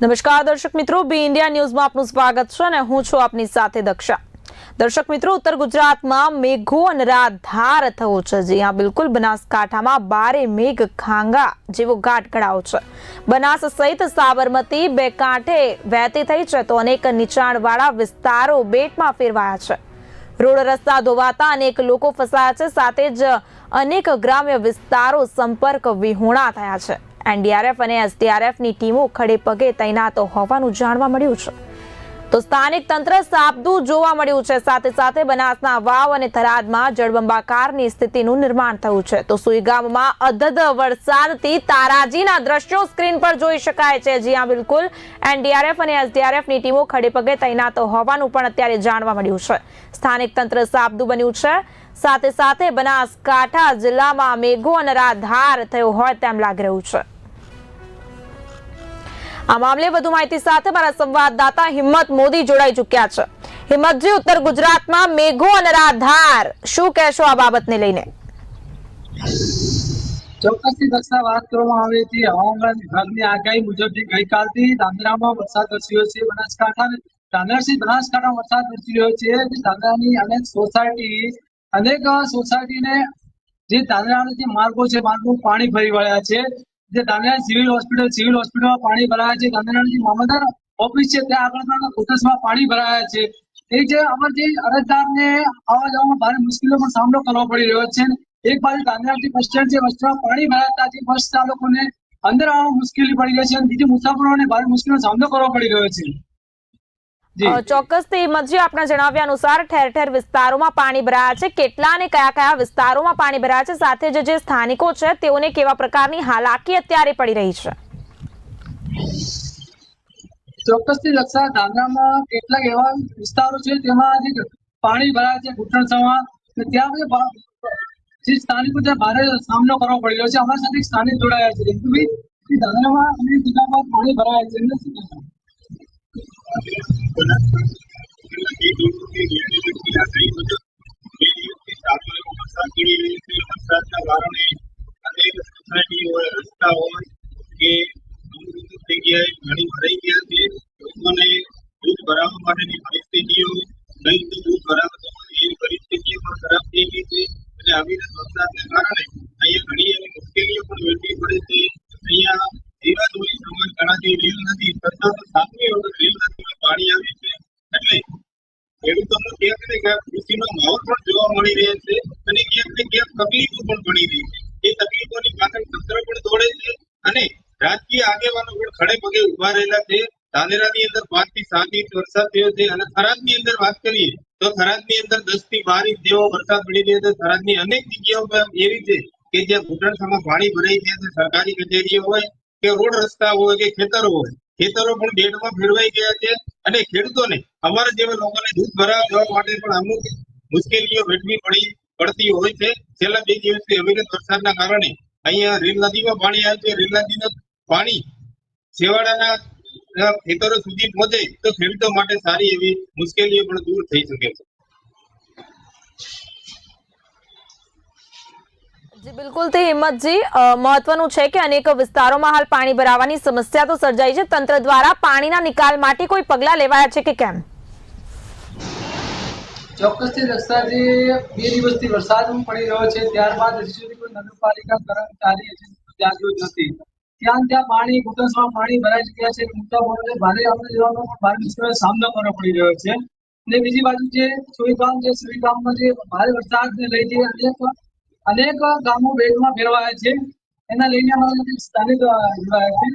નમસ્કાર, દર્શક મિત્રો. બી ઇન્ડિયા ન્યૂઝમાં આપનું સ્વાગત છે અને હું છું આપની સાથે દક્ષા. દર્શક મિત્રો, ઉત્તર ગુજરાતમાં મેઘો અનરાધાર થયો છે. જી હા, બિલકુલ. બનાસકાંઠામાં બારે મેઘ ખાંગા જેવો ગાઢગડાઓ છે. બનાસ સહિત સાબરમતી બે કાંઠે વહેતી થઈ છે તો અનેક નીચાણવાળા વિસ્તારો બેટમાં ફેરવાયા છે. રોડ રસ્તા ધોવાતા અનેક લોકો ફસાયા છે. સાથે જ અનેક ગ્રામ્ય વિસ્તારો સંપર્ક વિહોણા થયા છે. એનડીઆરએફ અને એસડીઆરએફની ટીમો ખડે પગે તૈનાત હોવાનું જાણવા મળ્યું છે. તો સ્થાનિક તંત્ર સાબદું જોવા મળ્યું છે. સાથે સાથે બનાસના વાવ અને થરાદમાં જળબંબાકારની સ્થિતિનું નિર્માણ થયું છે. તો સુઈગામમાં અધધ વરસાદથી તારાજીના દ્રશ્યો સ્ક્રીન પર જોઈ શકાય છે. જ્યાં બિલકુલ. એનડીઆરએફ અને એસડીઆરએફની ટીમો ખડે પગે તૈનાત હોવાનું પણ અત્યારે જાણવા મળ્યું છે. સ્થાનિક તંત્ર સાબદું બન્યું છે. સાથે સાથે બનાસકાંઠા જિલ્લામાં મેઘો અનરાધાર થયો હોય તેમ લાગી રહ્યું છે. આ મામલે વધુ માહિતી સાથે મારા સંવાદદાતા હિંમત મોદી જોડાઈ ચુક્યા છે. હિંમતજી ઉત્તર ગુજરાતમાં મેઘો અનરાધાર શું કહેશો આ બાબતને લઈને? ચોક્કસથી દક્ષા વાત કરવામાં આવી હતી હવામાન વિભાગની આગાહી મુજબ જે ગઈકાલથી ધાંધ્રામાં વરસાદ વરસ્યો છે. બનાસકાંઠા અને ધાંધ્રાથી બનાસકાંઠા વરસાદ વરસી રહ્યો છે. ધાંધ્રાની અનેક સોસાયટી, અનેક સોસાયટીને જે ધાંધ્રાના જે માર્ગો છે, માર્ગો પાણી ભરી વળ્યા છે. જે ગાંધીનગર સિવિલ હોસ્પિટલ, સિવિલ હોસ્પિટલમાં પાણી ભરાયા છે. ગાંધીનગરની મામલતદાર ઓફિસ છે. ત્યાં આગળ પણ કોટસમાં પાણી ભરાયા છે. એ જે અમાર જે અરજદારને આવવા જવામાં ભારે મુશ્કેલીઓનો સામનો કરવો પડી રહ્યો છે. એક બાજુ ગાંધીનગરથી બસ સ્ટેન્ડ છે. બસ સ્ટેન્ડમાં પાણી ભરાતા જે બસ ચાલકોને અંદર આવવામાં મુશ્કેલી પડી રહી છે અને બીજી મુસાફરોને ભારે મુશ્કેલીનો સામનો કરવો પડી રહ્યો છે. ચોક્કસથી હિંમતજી આપના જણાવ્યા અનુસાર ઠેર ઠેર વિસ્તારોમાં પાણી ભરાયા છે. કેટલા અને કયા કયા વિસ્તારોમાં પાણી ભરાયા છે? સાથે જ જે સ્થાનિકો છે તેઓને કેવા પ્રકારની હાલાકી અત્યારે પડી રહી છે? ચોક્કસથી લક્ષા ધાંધ્રામાં કેટલાક એવા વિસ્તારો છે તેમાં જે પાણી ભરાય છે ઘૂંટણસમાં તો ત્યાં જે સ્થાનિકો ત્યાં ભારે સામનો કરવો પડી રહ્યો છે. અમારી સાથે સ્થાનિક જોડાયા છે રિંકુભાઈ કે ધાંધ્રામાં પાણી ભરાય છે. એમને શું કહેશો? દૂધ ભરાવવા માટેની પરિસ્થિતિઓ નહીં દૂધ ભરાવતો એવી પરિસ્થિતિઓ પણ ખરાબ થઈ ગઈ છે અને આવી વરસાદને કારણે અહીંયા ઘણી એવી મુશ્કેલીઓ પણ વેઠવી પડે છે અહીંયા જીવાદોરી સમાન અંદર વાત કરીએ તો થરાદની અંદર દસથી બાર ઇંચ જેવો વરસાદ પડી રહ્યો છે. થરાદની અનેક જગ્યાઓ એવી છે કે જ્યાં ઘૂંટણસામાં પાણી ભરાઈ ગયા છે. સરકારી કચેરીઓ હોય કે રોડ રસ્તા હોય કે ખેતરો હોય, ખેતરો પણ બેડમાં ફેરવાઈ ગયા છે અને ખેડૂતોને અમારા જેવા લોકોને દૂધ ભરાવા જવા માટે પણ અમુક મુશ્કેલીઓ વેઠવી પડી, પડતી હોય છે. છેલ્લા બે દિવસથી અવિરત વરસાદના કારણે અહીંયા રેલ નદીમાં પાણી આવે છે. રેલ નદીનું પાણી છેવાડાના ખેતરો સુધી પહોંચે તો ખેડૂતો માટે સારી એવી મુશ્કેલીઓ પણ દૂર થઈ શકે છે. જી, બિલકુલ. તે હિંમતજી મહત્વનું છે કે અનેક વિસ્તારોમાં હાલ પાણી ભરાવાની સમસ્યા તો સર્જાઈ છે. તંત્ર દ્વારા પાણીના નિકાલ માટે કોઈ પગલાં લેવાયા છે કે કેમ? ચોક્કસથી રસ્તાજી બે દિવસથી વરસાદ પડી રહ્યો છે. ત્યારબાદ નગરપાલિકા કર્મચારી ત્યાં નથી. ત્યાં ત્યાં પાણી ઘૂંટણસમાં પાણી ભરાઈ ચુક્યા છે. મોટા મોટા ભારે આપણે જવાનો ભારે મુશ્કેલીનો સામનો કરવો પડી રહ્યો છે. અને બીજી બાજુ જે સુઈગામ જે સુઈગામમાં જે ભારે વરસાદને લઈને અનેક અનેક ગામો વેગમાં ફેરવાયા છે. એના લઈને અમારા સ્થાનિક જોડાયા છે.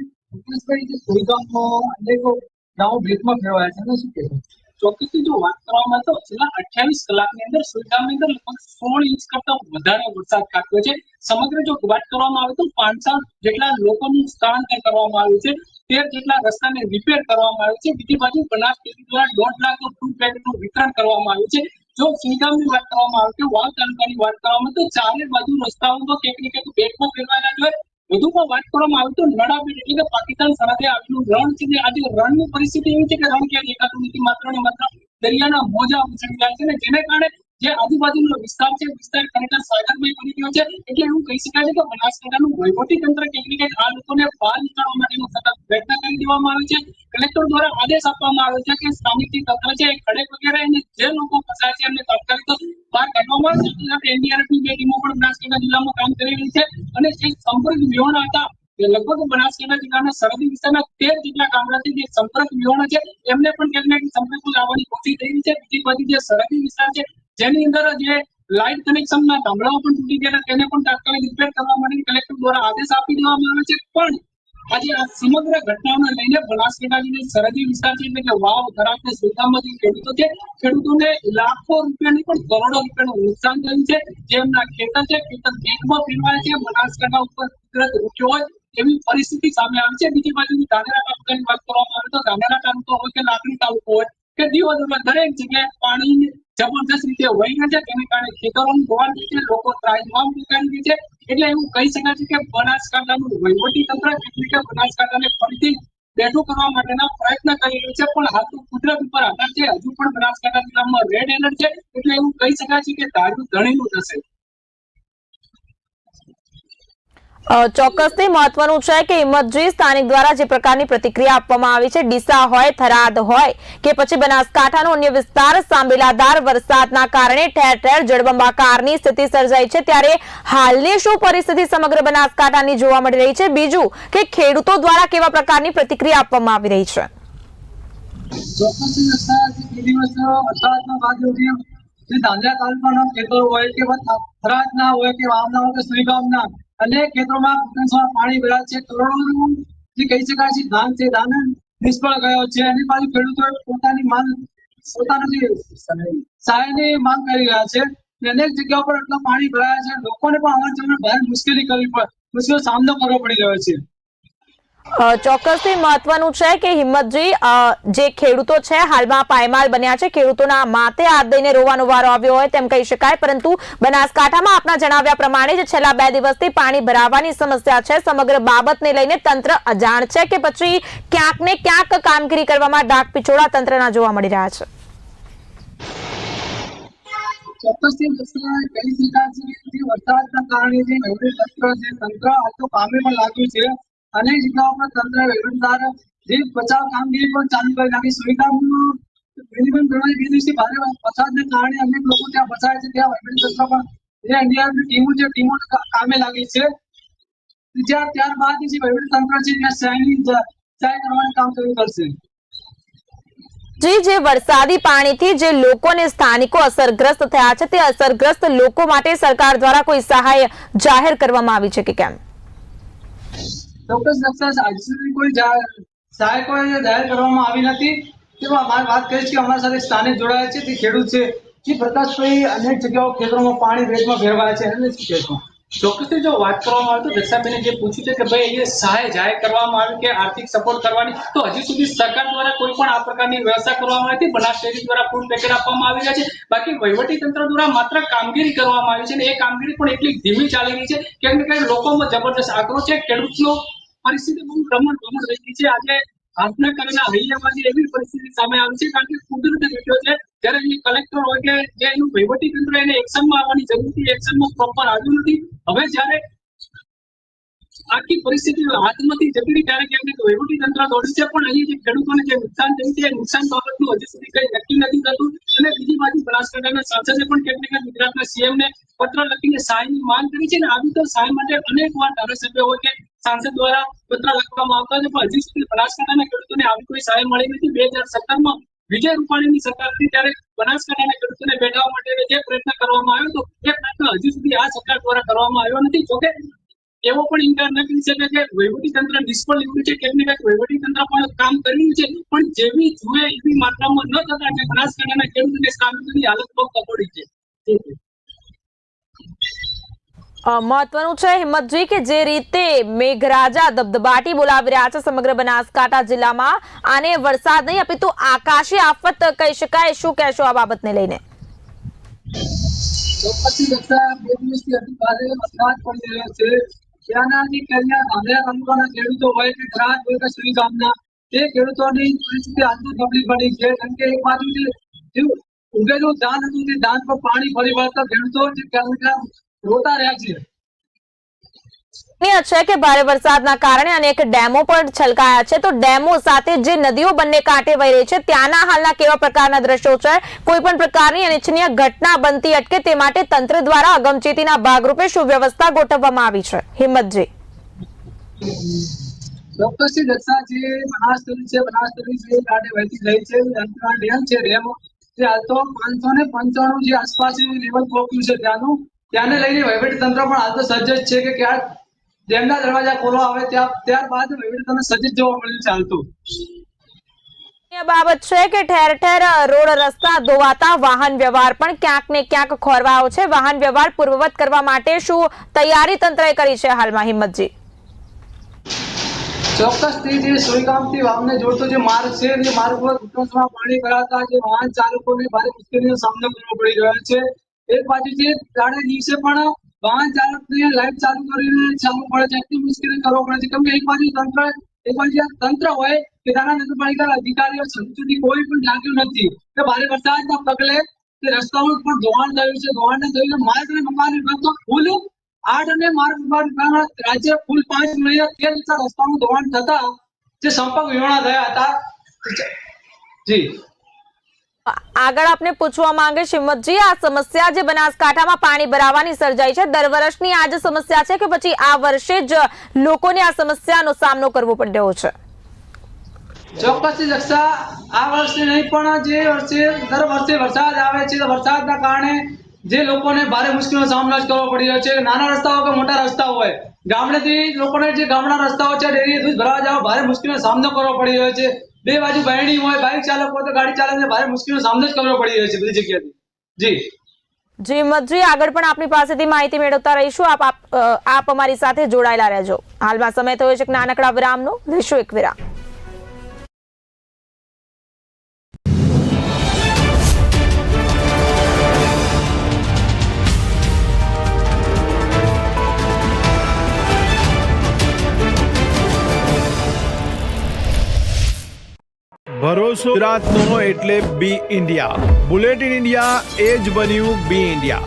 કલાકની અંદર સુઈગામની અંદર લગભગ સોળ ઇંચ કરતા વધારે વરસાદ ખાબક્યો છે. સમગ્ર જો વાત કરવામાં આવે તો પાંચસો જેટલા લોકોનું સ્થળાંતર કરવામાં આવ્યું છે. તેર જેટલા રસ્તાને રિપેર કરવામાં આવ્યું છે. બીજી બાજુ બનાસ ડેરી દ્વારા દોઢ લાખ ફૂડ પેકેટનું વિતરણ કરવામાં આવ્યું છે. જો ફ્રીડમની વાત કરવામાં આવે તો વાવ તાલુકાની વાત કરવામાં તો ચારે બાજુ રસ્તાઓ તો કંઈક ને કંઈક બેટમાં ફેરવાયેલા છે વધુમાં વાત કરવામાં આવે તો નડાબેટ એટલે કે પાકિસ્તાન સરહદે આવેલું રણ છે આજે રણની પરિસ્થિતિ એવી છે કે રણ ક્યાંય દેખાતું નથી, માત્ર ને માત્ર દરિયાના મોજા ઉછળી જાય છે ને, જેને કારણે જે આજુબાજુનો વિસ્તાર છે, વિસ્તાર ખરેખર સાગરમય બની ગયો છે. એટલે એવું કહી શકાય છે કે બનાસકાંઠાનું વહીવટી તંત્ર કંઈક આ લોકોને બહાર નીકળવા માટેનો સતત પ્રયત્ન કરી દેવામાં આવે છે. કલેક્ટર દ્વારા આદેશ આપવામાં આવ્યો છે કે સ્થાનિક જે તંત્ર છે ખડેક વગેરે અને જે લોકો ફસાયા છે એમને તાત્કાલિક બહાર કાઢવામાં આવે સાથે સાથે એનડીઆરએફની બે ટીમો પણ બનાસકાંઠા જિલ્લામાં કામ કરી રહી છે અને જે સંપર્ક વિહોણા હતા, એ લગભગ બનાસકાંઠા જિલ્લાના સરહદી વિસ્તારના તેર જેટલા ગામડાથી જે સંપર્ક વિહોણા છે, એમને પણ ક્યાંક ને લાવવાની કોશિશ થઈ રહી છે. બીજી બાજુ જે સરહદી વિસ્તાર છે જેની અંદર જે લાઇટ કનેક્શનના ગામડાઓ પણ તૂટી ગયા તેને પણ તાત્કાલિક રિપેર કરવા માટે કલેક્ટર દ્વારા આદેશ આપી દેવામાં આવે છે. પણ આજે આ સમગ્ર ઘટનાઓને લઈને બનાસકાંઠાની સરહદી વિસ્તાર છે, એટલે કે વાવ થરાદ ને જે ખેડૂતો છે, ખેડૂતોને લાખો રૂપિયાની પણ કરોડો રૂપિયાનું નુકસાન થયું છે. જે એમના ખેતર છે, ખેતર બેંકમાં ફેરવાય છે, બનાસકાંઠા ઉપર કુદરત રૂક્યો હોય એવી પરિસ્થિતિ સામે આવી છે. બીજી બાજુ ધાનેરા તાલુકાની વાત કરવામાં આવે તો ધાનેરા તાલુકો હોય કે લાકડી તાલુકો હોય કે દિવસ દરેક જગ્યાએ પાણી જબરદસ્ત રીતે વહી રહ્યા છે, તેને કારણે ખેતરોનું ધોવાણ છે, લોકો ત્રાહિમામ પોકારી ગયા છે. એટલે એવું કહી શકાય છે કે બનાસકાંઠાનું વહીવટી તંત્ર એટલે કે બનાસકાંઠાને ફરીથી બેઠું કરવા માટેના પ્રયત્ન કરી રહ્યું છે, પણ તો કુદરત ઉપર આધાર છે. હજુ પણ બનાસકાંઠા જિલ્લામાં રેડ એલર્ટ છે. એટલે એવું કહી શકાય છે કે તારું ધણીનું થશે ચોક્કસથી મહત્વનું છે કે હિંમતજી સ્થાનિક દ્વારા જે પ્રકારની પ્રતિક્રિયા આપવામાં આવી છે, ડીસા હોય, થરાદ હોય, કે પછી બનાસકાંઠાનો અન્ય વિસ્તાર, સાંબેલાધાર વરસાદના કારણે ઠેર ઠેર જળબંબાકારની સ્થિતિ સર્જાઈ છે. ત્યારે હાલની શું પરિસ્થિતિ સમગ્ર બનાસકાંઠાની જોવા મળી રહી છે? બીજું કે ખેડૂતો દ્વારા કેવા પ્રકારની પ્રતિક્રિયા આપવામાં આવી રહી છે? જે ધાંધ્રા હોય કે થરાદના હોય અનેક ખેતરોમાં પોટેન્શિયલ પાણી ભરાય છે. કરોડોનું જે કહી શકાય છે, ધાન છે, ધાન નિષ્ફળ ગયો છે. એની બાજુ ખેડૂતો પોતાની માંગ, પોતાની જે સહાયની માંગ કરી રહ્યા છે અનેક જગ્યાઓ પર એટલા પાણી ભરાયા છે. લોકોને પણ અવર જવર ભારે મુશ્કેલી કરવી પડે મુશ્કેલીનો સામનો કરવો પડી રહ્યો છે. ચોક્કસથી મહત્વનું છે કે હિંમતજી જે ખેડૂતો છે, હાલમાં પાયમાલ બન્યા છે. ખેડૂતોના માથે હાથ દઈને રોવાનો વારો આવ્યો હોય તેમ કહી શકાય. પરંતુ બનાસકાંઠામાં આપના જણાવ્યા પ્રમાણે જે છેલ્લા બે દિવસથી પાણી ભરાવાની સમસ્યા છે. સમગ્ર બાબતને લઈને તંત્ર અજાણ છે કે પછી ક્યાંક ને ક્યાંક કામગીરી કરવામાં ડાક પિછોડા તંત્રના જોવા મળી રહ્યા છે. ચોક્કસથી વરસાદના કારણે જે નવરી તંત્ર છે તંત્ર આ તો કામે પણ લાગ્યું છે. અનેક જિલ્લાઓ પર તંત્ર વહીવટદાર જે બચાવ કામગીરી પણ ચાલુ કરી નાખી. સુવિધામાં મિનિમમ ઘણા બે દિવસથી ભારે વરસાદને કારણે અનેક લોકો ત્યાં ફસાય છે. ત્યાં વહીવટી તંત્ર પણ જે એનડીઆરએફ ટીમો છે, ટીમો કામે લાગી છે. જ્યાં ત્યારબાદ જે વહીવટી તંત્ર છે, ત્યાં સહાયની સહાય કરવાનું કામ શરૂ કરશે. જી, જે વરસાદી પાણીથી જે લોકોને સ્થાનિકો અસરગ્રસ્ત થયા છે, તે અસરગ્રસ્ત લોકો માટે સરકાર દ્વારા કોઈ સહાય જાહેર કરવામાં આવી છે કે કેમ? ચોક્કસ આજ સુધી કોઈ જા- સહાય કોઈ જાહેર કરવામાં આવી નથી. તેમાં અમારે વાત કરીશ કે અમારા સાથે સ્થાનિક જોડાયા છે, તે ખેડૂત છે. જે પ્રકાશભાઈ અનેક જગ્યાઓ ખેતરોમાં પાણી વેગમાં ફેરવાય છે. અને શું કહેશો? ચોક્કસથી જો વાત કરવામાં આવે તો દક્ષાબેને જે પૂછ્યું છે કે ભાઈ અહીંયા સહાય જાહેર કરવામાં આવી કે આર્થિક સપોર્ટ કરવાની, તો હજી સુધી સરકાર દ્વારા કોઈ પણ આ પ્રકારની વ્યવસ્થા કરવામાં નથી. બનાસ ડેરી દ્વારા ફૂડ પેકેટ આપવામાં આવી રહ્યા છે. બાકી વહીવટી તંત્ર દ્વારા માત્ર કામગીરી કરવામાં આવી છે અને એ કામગીરી પણ એટલી ધીમી ચાલી રહી છે. કેમ કે લોકોમાં જબરદસ્ત આક્રોશ છે, ખેડૂતનો પરિસ્થિતિ બહુ રમણ ભમણ રહી છે. આજે હાથના કારણે હૈયામાંથી એવી પરિસ્થિતિ સામે આવી કારણ કે કુદરતી ઘટ્યો છે જ્યારે એ કલેક્ટર હોય કે જે એનું વહીવટી એને એક્શનમાં આવવાની જરૂર હતી એક્શનમાં પ્રોપર આવ્યું નથી. હવે જ્યારે આખી પરિસ્થિતિ હાથમાંથી જતી રહી ત્યારે ક્યાંક વહીવટી તંત્ર દોડ્યું છે. પણ અહીં જે ખેડૂતોને જે નુકસાન થયું છે, એ નુકસાન બાબતનું હજી સુધી કઈ નક્કી નથી થતું. અને બીજી બાજુ બનાસકાંઠાના સાંસદે પણ ક્યાંક ને ક્યાંક ગુજરાતના સીએમને પત્ર લખીને સહાયની માંગ કરી છે. અને આવી તો સહાય માટે અનેક વાર ધારાસભ્ય હોય કે સાંસદ દ્વારા પત્ર લખવામાં આવતા પણ હજી સુધી બનાસકાંઠાના ખેડૂતોને આવી કોઈ સહાય મળી નથી. બે હજાર સત્તરમાં વિજય રૂપાણીની સરકાર હતી ત્યારે બનાસકાંઠાના ખેડૂતોને બેઠવા માટે જે પ્રયત્ન કરવામાં આવ્યો હતો, એ પ્રયત્ન હજી સુધી આ સરકાર દ્વારા કરવામાં આવ્યો નથી. જોકે એવો પણ ઇન્કાર ન કરી શકે કે વહીવટી તંત્ર નિષ્ફળ નીવડ્યું છે, કેમ કે કંઈક વહીવટી તંત્ર પણ કામ કરી રહ્યું છે. પણ જેવી જુએ એવી માત્રામાં ન થતા બનાસકાંઠાના ખેડૂતોને કામગીરીની હાલત બહુ કપોડી છે. મહત્વનું છે હિંમતજી કે જે રીતે મેઘરાજા દબદબાટી બોલાવી રહ્યા છે સમગ્ર બનાસકાંઠા જિલ્લામાં, આને વરસાદ નહીં, અપિતુ આકાશી આફત કહી શકાય. શું કહેશો આ બાબતને લઈને? ચોક્કસથી દક્ષા, બે દિવસથી અતિ ભારે વરસાદ પડી રહ્યો છે. ત્યાંના જે ધાંધ્રા તાલુકાના ખેડૂતો હોય કે થરાદ હોય કે સુઈ ગામના, તે ખેડૂતોની પરિસ્થિતિ આજુ તકલીફ પડી છે. કેમ કે એક બાજુ જે ઉગેલું ધાન હતું, તે ધાન પર પાણી ફરી વળતા ખેડૂતો જે રોતા રહ્યા છે. છે કે ભારે વરસાદના કારણે અનેક ડેમો પણ છલકાયા છે. તો ડેમો સાથે જે નદીઓ બંને કાંઠે વહી રહી છે ત્યાંના હાલના કેવા પ્રકારના દ્રશ્યો છે? કોઈ પણ પ્રકારની અનિચ્છનીય ઘટના બનતી અટકે તે માટે તંત્ર દ્વારા અગમચેતીના ભાગરૂપે શું વ્યવસ્થા ગોઠવવામાં આવી છે. હિંમતજી. ચોક્કસથી દક્ષા જે બનાસ નદી છે બનાસ નદી છે કાંઠે વહેતી રહી છે. ડેમ છે ડેમ. જે હાલ તો પાંચસો ને પંચાણું જે આસપાસ લેવલ પહોંચ્યું છે ત્યાંનું. ત્યાંને લઈને વહીવટી તંત્ર પણ હાલ તો સજ્જ છે કે ક્યાંક જેમના દરવાજા ખોલવા આવે ત્યાં ત્યારબાદ વહીવટી તંત્ર સજ્જ જોવા મળ્યું છે હાલ તો. અન્ય બાબત છે કે ઠેર ઠેર રોડ રસ્તા ધોવાતા વાહન વ્યવહાર પણ ક્યાંક ને ક્યાંક ખોરવાયો છે. વાહન વ્યવહાર પૂર્વવત કરવા માટે શું તૈયારી તંત્રએ કરી છે હાલમાં હિંમતજી? ચોક્કસથી જે સુઈગામથી વાવને જોડતો જે માર્ગ છે એ માર્ગ પર ઘૂંટણસમાં પાણી ભરાતા જે વાહન ચાલકોને ભારે મુશ્કેલીનો સામનો કરવો પડી રહ્યો છે. એક બાજુ છે દાડે દિવસે પણ વાહન ચાલકને લાઈટ ચાલુ કરીને ચાલવું પડે છે. એટલી મુશ્કેલી કરવો પડે છે. કેમ કે એક બાજુ તંત્ર, એક બાજુ તંત્ર હોય કે તારા નગરપાલિકાના અધિકારીઓ સુધી કોઈ પણ જાગ્યું નથી. કે ભારે વરસાદના પગલે તે રસ્તાઓ પર ધોવાણ થયું છે. ધોવાણને થયું માર્ગ અને મકાન વિભાગ તો ફૂલ આઠ અને માર્ગ વિભાગ રાજ્ય ફૂલ પાંચ મહિના તેર રસ્તાનું ધોવાણ થતા જે સંપર્ક વિહોણા થયા હતા. જી. આગળ આપને પૂછવા માંગે હિંમતજી આ સમસ્યા જે બનાસકાંઠામાં પાણી ભરાવાની સર્જાઈ છે, દર વર્ષની આ જ સમસ્યા છે કે પછી આ વર્ષે જ લોકોને આ સમસ્યાનો સામનો કરવો પડ્યો છે? ચોક્કસથી રક્ષા આ વર્ષે નહીં, પણ જે વર્ષે, દર વર્ષે વરસાદ આવે છે વરસાદના કારણે જે લોકોને ભારે મુશ્કેલીનો સામનો કરવો પડી રહ્યો છે. નાના રસ્તાઓ કે મોટા રસ્તાઓ હોય, ગામડેથી લોકોને જે ગામડા રસ્તાઓ છે ડેરી દૂધ ભરાવા જવા ભારે મુશ્કેલીનો સામનો કરવો પડી રહ્યો છે. બે બાજુ બહેણી હોય બાઇક ચાલક હોય તો ગાડી ચાલકને ભારે મુશ્કેલીનો સામનો જ કરવો પડી રહ્યો છે બધી જગ્યાએથી. જી. જી મધજી આગળ પણ આપની પાસેથી માહિતી મેળવતા રહીશું. આપ આપ અમારી સાથે જોડાયેલા રહેજો. હાલમાં સમય થયો છે નાનકડા વિરામનો. લેશું એક વિરામ. ભરોસો ગુજરાતનો એટલે B India. Bulletin India, એ જ બન્યું બી ઇન્ડિયા.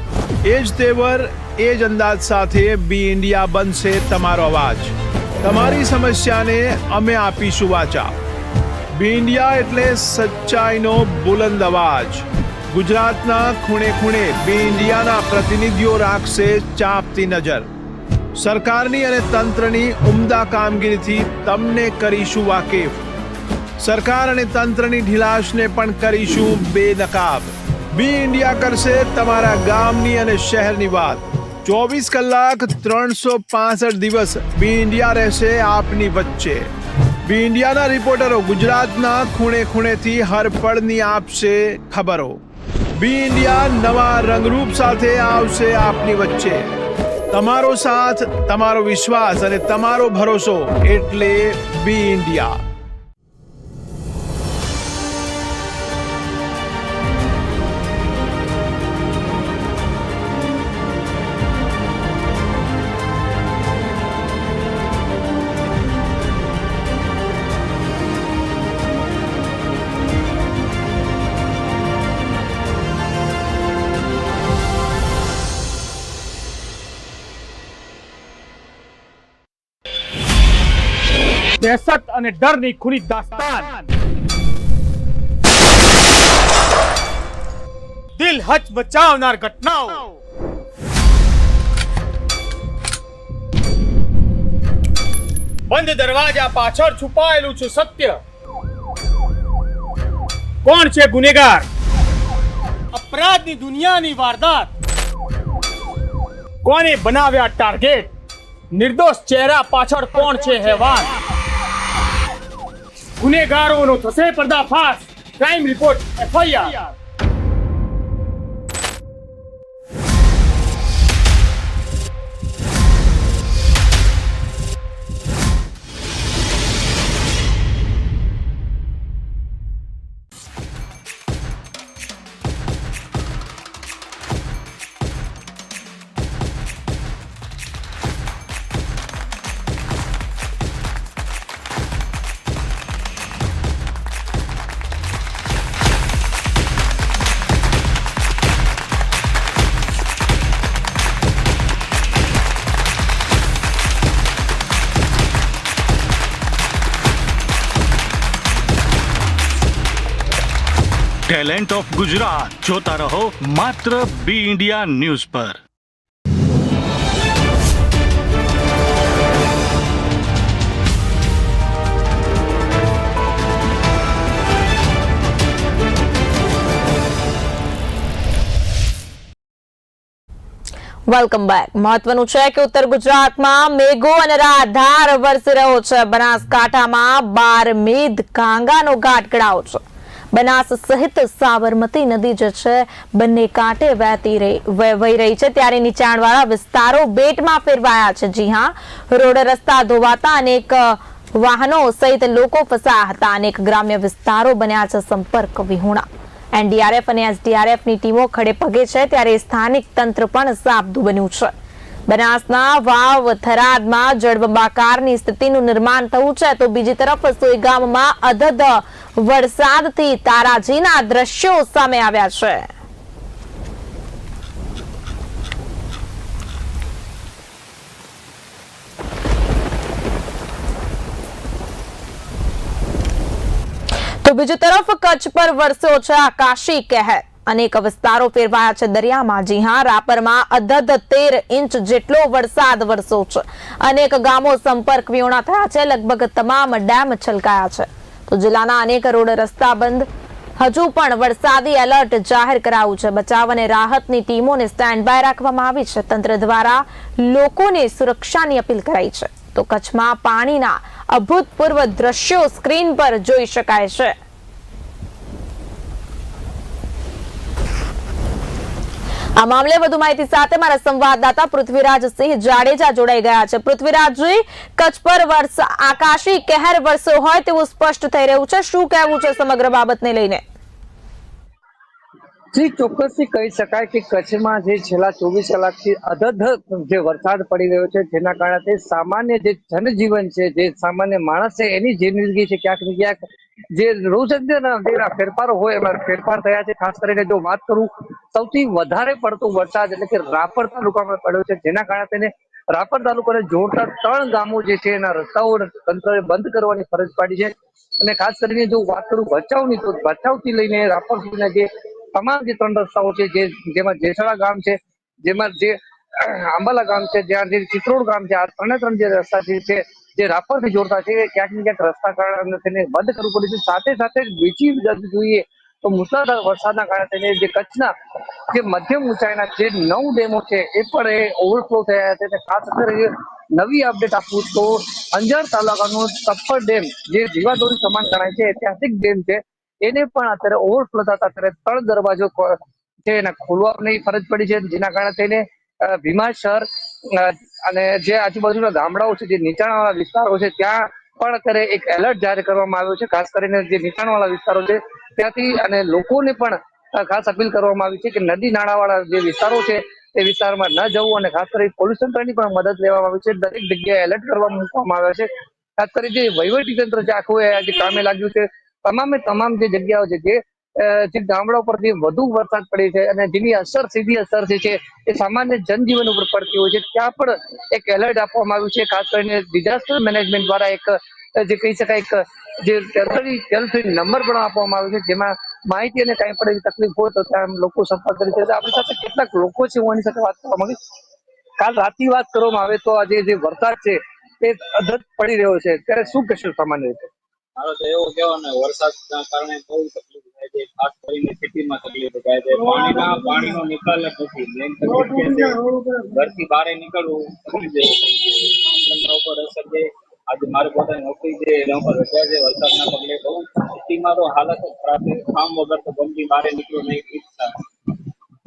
એ જ તેવર, એ જ અંદાજ સાથે બી ઇન્ડિયા બનશે તમારો અવાજ. તમારી સમસ્યાને અમે આપીશું વાચા. બી ઇન્ડિયા એટલે સચ્ચાઈનો બુલંદ અવાજ. ગુજરાતના ખૂણે ખૂણે બી ઇન્ડિયાના પ્રતિનિધિઓ રાખશે ચાંપતી નજર. સરકારની અને તંત્રની ઉમદા કામગીરીથી તમને કરીશું વાકેફ. સરકાર અને તંત્રની ઢીલાશને પણ કરીશું બેનકાબ. બી ઇન્ડિયા કરશે તમારા ગામની અને શહેરની વાત. ચોવીસ કલાક ત્રણસો પાસઠ દિવસ બી ઇન્ડિયા રહેશે આપની વચ્ચે. બી ઇન્ડિયાના રિપોર્ટરો ગુજરાતના ખૂણે ખૂણેથી હર પળની આપશે ખબરો. બી ઇન્ડિયા નવા રંગરૂપ સાથે આવશે આપની વચ્ચે. તમારો સાથ, તમારો વિશ્વાસ અને તમારો ભરોસો એટલે બી ઇન્ડિયા. દહેશત અને ડરની ખુલી દાસ્તાન. દિલ હચ બચાવનાર ઘટનાઓ. બંધ દરવાજા પાછળ છુપાયેલું છે સત્ય. કોણ છે ગુનેગાર? અપરાધની દુનિયાની વારદાત. કોને બનાવ્યા ટાર્ગેટ? નિર્દોષ ચહેરા પાછળ કોણ છે હેવાન? ગુનેગારોનો થશે પર્દાફાશ. Crime report FIR talent of Gujarat. જોતા રહો માત્ર બી ઇન્ડિયા ન્યૂઝ પર. વેલકમ બેક મહત્વનું છે કે ઉત્તર ગુજરાતમાં મેઘો અને રાધાર વરસી રહ્યો છે. બનાસકાંઠામાં બાર મેદ કાંગાનો ઘાટ ગળાવો છે. બનાસ સહિત સાબરમતી નદી જે છે, બંને કાંઠે વહેતી વહી રહી છે. ત્યારે નીચાણવાળા વિસ્તારો બેટમાં ફેરવાયા છે. જી હા, રોડ રસ્તા ધોવાતા અનેક વાહનો સહિત લોકો ફસાયા હતા. અનેક ગ્રામ્ય વિસ્તારો બન્યા છે સંપર્ક વિહોણા. એનડીઆરએફ અને એસડીઆરએફની ટીમો ખડે પગે છે. ત્યારે સ્થાનિક તંત્ર પણ સાબદું બન્યું છે. બનાસના વાવ, થરાદમાં જળબંબાકારની સ્થિતિનું નિર્માણ થયું છે. તો બીજી તરફ સોઈગામમાં અધધ વરસાદથી તારાજીના દ્રશ્યો સામે આવ્યા છે. તો બીજી તરફ કચ્છ પર વરસ્યો છે આકાશી કહેર. અનેક વિસ્તારો ફેરવાયા છે દરિયામાં. જી હા, રાપરમાં અધધ તેર ઇંચ જેટલો વરસાદ વરસ્યો છે. અનેક ગામો સંપર્ક વિહોણા થયા છે. લગભગ તમામ ડેમ છલકાયા છે. તો જિલ્લાના અનેક રોડ રસ્તા બંધ. હજુ પણ વરસાદી એલર્ટ જાહેર કરાયું છે. બચાવ અને રાહતની ટીમોને સ્ટેન્ડ બાય રાખવામાં આવી છે. તંત્ર દ્વારા લોકોને સુરક્ષાની અપીલ કરાઈ છે. તો કચ્છમાં પાણીના અભૂતપૂર્વ દ્રશ્યો સ્ક્રીન પર જોઈ શકાય છે. આ મામલે વધુ માહિતી સાથે મારા સંવાદદાતા પૃથ્વીરાજસિંહ જાડેજા જોડાઈ ગયા છે. પૃથ્વીરાજજી, કચ્છ પર વર્ષ, આકાશી કહેર વર્ષો હોય તેવું સ્પષ્ટ થઈ રહ્યું છે. શું કહેવું છે સમગ્ર બાબતને લઈને? જી, ચોક્કસથી કહી શકાય કે કચ્છમાં જે છેલ્લા ચોવીસ કલાકથી અધધ જે વરસાદ પડી રહ્યો છે, જેના કારણે સામાન્ય જે જનજીવન છે, જે સામાન્ય માણસ છે, એની જિંદગી છે, ક્યાંક ને ક્યાંક જે રોજિંદાના જે ફેરફારો હોય, એમાં ફેરફાર થયા છે. ખાસ કરીને જો વાત કરું, સૌથી વધારે પડતો વરસાદ એટલે કે રાપર તાલુકામાં પડ્યો છે, જેના કારણે તેને રાપર તાલુકાને જોડતા ત્રણ ગામો જે છે, એના રસ્તાઓ તંત્રએ બંધ કરવાની ફરજ પાડી છે. અને ખાસ કરીને જો વાત કરું ભચાઉની, તો ભચાઉથી લઈને રાપર સુધીના જે તમામ જે ત્રણ રસ્તાઓ છે, જે, જેમાં જેસડા ગામ છે, જેમાં જે આંબાલા ગામ છે, જ્યાં ચિત્રોડ ગામ છે, આ ત્રણે ત્રણ જે રસ્તા છે, જે રાપરથી જોડતા છે ક્યાંક ને ક્યાંક રસ્તા કારણે તેને બંધ કરવું પડ્યું છે. સાથે સાથે બાજુ જોઈએ તો મુસળધાર વરસાદના કારણે તેને જે કચ્છના જે મધ્યમ ઊંચાઈના જે નવ ડેમો છે, એ પણ એ ઓવરફ્લો થયા છે. અને ખાસ કરીને નવી અપડેટ આપું તો અંજાર તાલુકાનો તપ્પર ડેમ, જે જીવાદોરી સમાન ગણાય છે, ઐતિહાસિક ડેમ છે એને પણ અત્યારે ઓવરફ્લો થતા અત્યારે ત્રણ દરવાજો છે, એને ખોલવાની ફરજ પડી છે. જેના કારણે તેને ભીમા શહેર અને જે આજુબાજુના ગામડાઓ છે, જે નીચાણવાળા વિસ્તારો છે, ત્યાં પણ અત્યારે એક એલર્ટ જાહેર કરવામાં આવ્યો છે. ખાસ કરીને જે નીચાણવાળા વિસ્તારો છે, ત્યાંથી અને લોકોને પણ ખાસ અપીલ કરવામાં આવી છે કે નદી નાળાવાળા જે વિસ્તારો છે, એ વિસ્તારમાં ન જવું અને ખાસ કરી પોલ્યુશન તંત્રની પણ મદદ લેવામાં આવી છે. દરેક જગ્યાએ એલર્ટ કરવા મૂકવામાં આવ્યા છે. ખાસ કરી જે વહીવટી તંત્ર છે, આખું આજે કામે લાગ્યું છે. તમામે તમામ જે જગ્યાઓ છે જે જે ગામડાઓ પરથી વધુ વરસાદ પડે છે અને જેની અસર, સીધી અસર છે એ સામાન્ય જનજીવન ઉપર પડતી હોય છે, ત્યાં પણ એક એલર્ટ આપવામાં આવ્યું છે. ખાસ કરીને ડિઝાસ્ટર મેનેજમેન્ટ દ્વારા એક જે કહી શકાય એક, જે ટેલફરી ટેલફરી નંબર પણ આપવામાં આવ્યો છે, જેમાં માહિતી અને કાંઈ પણ તકલીફ હોય તો ત્યાં લોકો સંપર્ક કરી શકે આપણી સાથે કેટલાક લોકો છે, હું એની સાથે વાત કરવા માંગીશ. કાલ રાતની વાત કરવામાં આવે તો આજે જે વરસાદ છે, એ અધત પડી રહ્યો છે. ત્યારે શું કહેશો સામાન્ય રીતે? મારો તો એવું કહેવાનું વરસાદના કારણે બહુ તકલીફ થાય છે, ખાસ કરીને ખેતીમાં તકલીફ થાય છે. પાણીના, પાણીનો નિકાલ જ નથી. મેન તકલીફ છે, ઘરથી બહાર નીકળવું ઉપર અસર છે. આજે મારે પોતાની નોકરી છે, એના ઉપર રજા છે. વરસાદના પગલે બહુ ખેતીમાં તો હાલત જ ખરાબ છે. કામ વગર તો ગમતી બહાર નીકળવું નહીં ઈચ્છા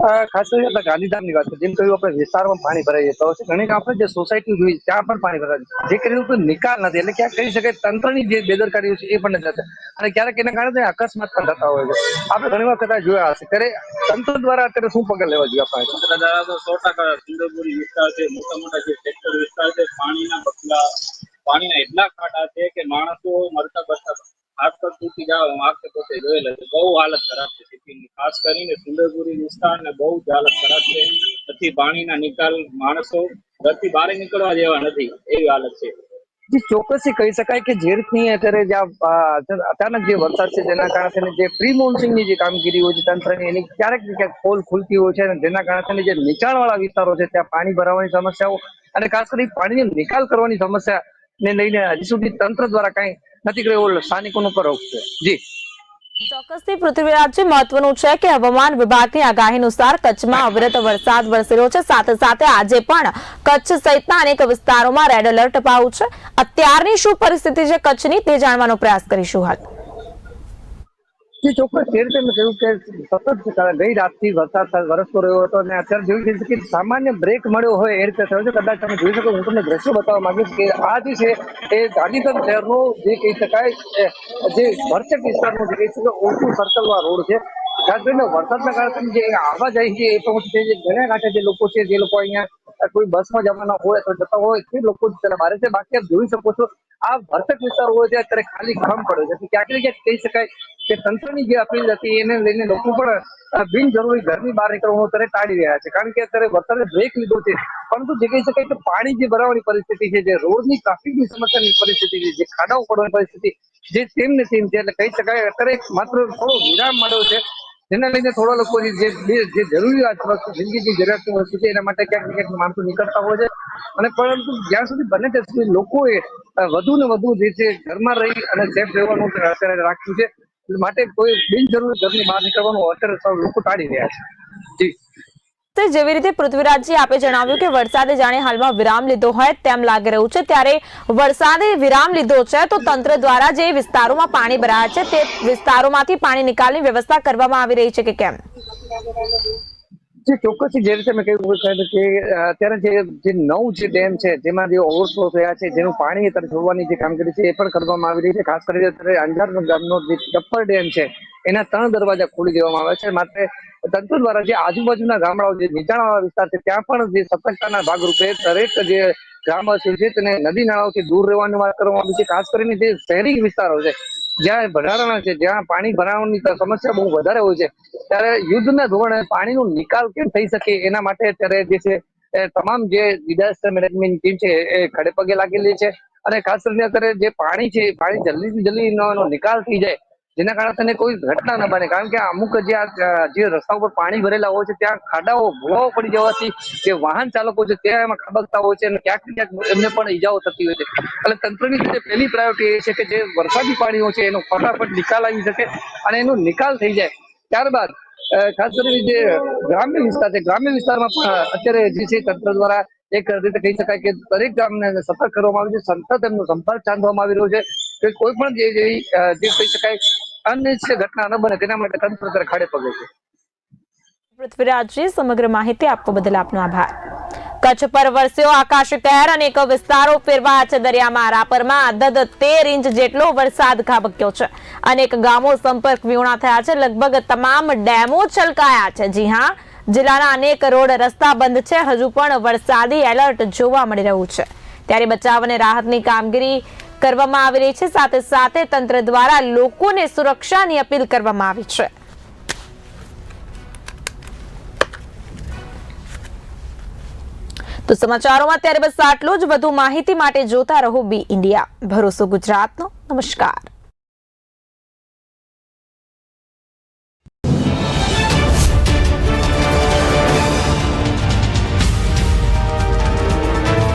ખાસ કરીને આપણે ગાંધીધામની વાત જેમ કહ્યું, આપણે વિસ્તારમાં પાણી ભરાઈ જતા હોય છે ઘણી આપણે જે સોસાયટી જોઈ ત્યાં પણ પાણી ભરાય જે કરીને નિકાલ નથી, એટલે ક્યાંક કહી શકાય તંત્રની જે બેદરકારી છે, એ પણ નથી થતી. અને ક્યારેક એના કારણે અકસ્માત પણ થતા હોય છે. આપણે ઘણી વાર કદાચ જોયા હશે. ત્યારે તંત્ર દ્વારા અત્યારે શું પગલ લેવા જોઈએ આપણે? તંત્ર દ્વારા તો સો ટકા સુંદરપુરી વિસ્તાર છે મોટા મોટા જે સેક્ટર વિસ્તાર છે, પાણીના બગલા પાણીના એટલા કાંટા છે કે માણસો મરતા બરતા ખાસ કર જાઓ, હું આખે પોતે જોયેલા છે બહુ હાલત ખરાબ છે સિટીની. ખાસ કરીને સુંદરપુરી વિસ્તારને બહુ જ હાલત ખરાબ છે. નથી પાણીના નિકાલ માણસો ઘરથી બહાર નીકળવા જેવા નથી. એવી હાલત છે. ચોક્કસથી કહી શકાય કે જે રીતની અત્યારે જે અચાનક જે વરસાદ છે, જેના કારણે જે પ્રી મોન્સૂનની જે કામગીરી હોય છે, તંત્રની, એની ક્યારેક ક્યાંક પોલ ખુલતી હોય છે અને જેના કારણે જે નીચાણવાળા વિસ્તારો છે, ત્યાં પાણી ભરાવાની સમસ્યાઓ અને ખાસ કરી પાણીનો નિકાલ કરવાની સમસ્યા ને લઈને હજી સુધી તંત્ર દ્વારા કઈ નથી કર્યું, એવું સ્થાનિકોનો પર છે. જી. ચોક્કસથી પૃથ્વીરાજજી મહત્વનું છે કે હવામાન વિભાગની આગાહી અનુસાર કચ્છમાં અવિરત વરસાદ વરસી છે. સાથે સાથે આજે પણ કચ્છ સહિતના અનેક વિસ્તારોમાં રેડ એલર્ટ અપાયું છે. અત્યારની શું પરિસ્થિતિ છે કચ્છની તે જાણવાનો પ્રયાસ કરીશું હાલ. જે ચોક્કસ જે રીતે મેં કહ્યું કે સતત ગઈ રાતથી વરસાદ વરસતો રહ્યો હતો અને અત્યારે જોઈ છે કે સામાન્ય બ્રેક મળ્યો હોય એ રીતે થયો છે, કદાચ તમે જોઈ શકો, હું તમને દ્રશ્યો બતાવવા માંગીશ કે આ જે છે, એ ગાંધીનગર શહેરનો જે કહી શકાય જે ભરચક વિસ્તારનો જે કહી શકાય, ઓછું સર્કલવા રોડ છે. ખાસ વરસાદના કારણે જે આવા જાય છે, એ તો છે જે ઘણા કાંઠે જે લોકો છે, જે લોકો અહીંયા કોઈ બસમાં જવાના હોય તો જતા હોય, તે લોકો જ બારે છે બાકી આપ જોઈ શકો છો, આ ભરચક વિસ્તાર હોય છે અત્યારે ખાલી ખમ પડ્યો છે. ક્યાંક ને ક્યાંક કહી શકાય કે તંત્રની જે અપીલ હતી, એને લઈને લોકો પણ બિનજરૂરી ઘરની બહાર નીકળવાનું અત્યારે ટાળી રહ્યા છે. કારણ કે અત્યારે વરસાદે બ્રેક લીધો છે. પરંતુ જે કહી શકાય કે પાણી જે ભરાવાની પરિસ્થિતિ છે, જે રોડની ટ્રાફિકની સમસ્યાની પરિસ્થિતિ છે, જે ખાડાઓ પડવાની પરિસ્થિતિ જે તેમ ને તેમ છે, એટલે કહી શકાય અત્યારે માત્ર થોડો વિરામ મળ્યો છે. જેના લઈને થોડા લોકો જે જે જરૂરિયાત વસ્તુ જિંદગીની જરૂરિયાત વસ્તુ છે, એના માટે ક્યાંક ક્યાંક માણસો નીકળતા હોય છે. અને પરંતુ જ્યાં સુધી બને ત્યાં સુધી લોકોએ વધુ ને વધુ જે છે, ઘરમાં રહી અને સેફ રહેવાનું અત્યારે રાખ્યું છે. માટે કોઈ બિનજરૂરી ઘરની બહાર નીકળવાનું અત્યારે લોકો ટાળી રહ્યા છે. જી. તે જેવી રીતે પૃથ્વીરાજજી આપે જણાવ્યું કે વરસાદે જાણે હાલમાં વિરામ લીધો હોય તેમ લાગી રહ્યું છે. ત્યારે વરસાદે વિરામ લીધો છે તો તંત્ર દ્વારા જે વિસ્તારોમાં પાણી ભરાયા છે તે વિસ્તારોમાંથી પાણી નિકાલની વ્યવસ્થા કરવામાં આવી રહી છે કે કેમ? ચોક્કસ જે રીતે મેં કહ્યું કે અત્યારે જે જે નવ જે ડેમ છે, જેમાં જે ઓવરફ્લો થયા છે, જેનું પાણી અત્યારે જોવાની જે કામગીરી છે એ પણ કરવામાં આવી રહી છે. ખાસ કરીને અત્યારે અંજાર ગામનો જે ટપ્પર ડેમ છે, એના ત્રણ દરવાજા ખોલી દેવામાં આવે છે. માત્ર તંત્ર દ્વારા જે આજુબાજુના ગામડાઓ જે નીચાણવાળા વિસ્તાર છે, ત્યાં પણ જે સતર્કતાના ભાગરૂપે દરેક જે ગ્રામવાસીઓ છે તેને નદી નાળાઓથી દૂર રહેવાની વાત કરવામાં આવી છે, ખાસ કરીને જે શહેરી વિસ્તારો છે, જ્યાં ભરાણા છે, જ્યાં પાણી ભરાવાની સમસ્યા બહુ વધારે હોય છે, ત્યારે યુદ્ધના ધોરણે પાણીનો નિકાલ કેમ થઈ શકે એના માટે અત્યારે જે છે તમામ જે ડિઝાસ્ટર મેનેજમેન્ટ ટીમ છે, એ ખડે પગે લાગેલી છે, અને ખાસ કરીને અત્યારે જે પાણી છે, પાણી જલ્દી એનો એનો નિકાલ થઈ જાય જેના કારણે તને કોઈ ઘટના ન બને. કારણ કે અમુક જે આ જે રસ્તા ઉપર પાણી ભરેલા હોય છે, ત્યાં ખાડાઓ ભોવાઓ પડી જવાથી જે વાહન ચાલકો છે, ત્યાં એમાં ખાબકતા હોય છે અને ક્યાંક ક્યાંક એમને પણ ઈજાઓ થતી હોય છે. એટલે તંત્રની જે પહેલી પ્રાયોરિટી એ છે કે જે વરસાદી પાણીઓ છે, એનો ફટાફટ નિકાલ આવી શકે અને એનો નિકાલ થઈ જાય. ત્યારબાદ ખાસ કરીને જે ગ્રામ્ય વિસ્તાર છે, ગ્રામ્ય વિસ્તારમાં પણ અત્યારે જે છે તંત્ર દ્વારા એક રીતે કહી શકાય કે દરેક ગામને સતર્ક કરવામાં આવ્યું છે સતત એમનો સંપર્ક સાધવામાં આવી રહ્યો છે. કે કોઈ પણ જે કહી શકાય અનિચ્છનીય ઘટના ન બને, તેના માટે તંત્ર અત્યારે ખાડે પગે છે. પૃથ્વીરાજજી, સમગ્ર માહિતી આપવા બદલ આપનો આભાર. કચ્છ પર વરસ્યો આકાશી કહેર, અનેક વિસ્તારો ફેરવા છે દરિયામાં રાપરમાં અધદ તેર ઇંચ જેટલો વરસાદ ખાબક્યો છે. અનેક ગામો સંપર્ક વિહોણા થયા છે. લગભગ તમામ ડેમો છલકાયા છે. જી હા, જિલ્લાના અનેક રોડ રસ્તા બંધ છે. હજુ પણ વરસાદી એલર્ટ જોવા મળી રહ્યું છે. ત્યારે બચાવ અને રાહતની કામગીરી કરવામાં આવી રહી છે. સાથે સાથે તંત્ર દ્વારા લોકોને સુરક્ષાની અપીલ કરવામાં આવી છે. તો સમાચારોમાં ત્યારે બસ આટલું જ. વધુ માહિતી માટે જોતા રહો બી ઇન્ડિયા. ભરોસો ગુજરાતનો. નમસ્કાર.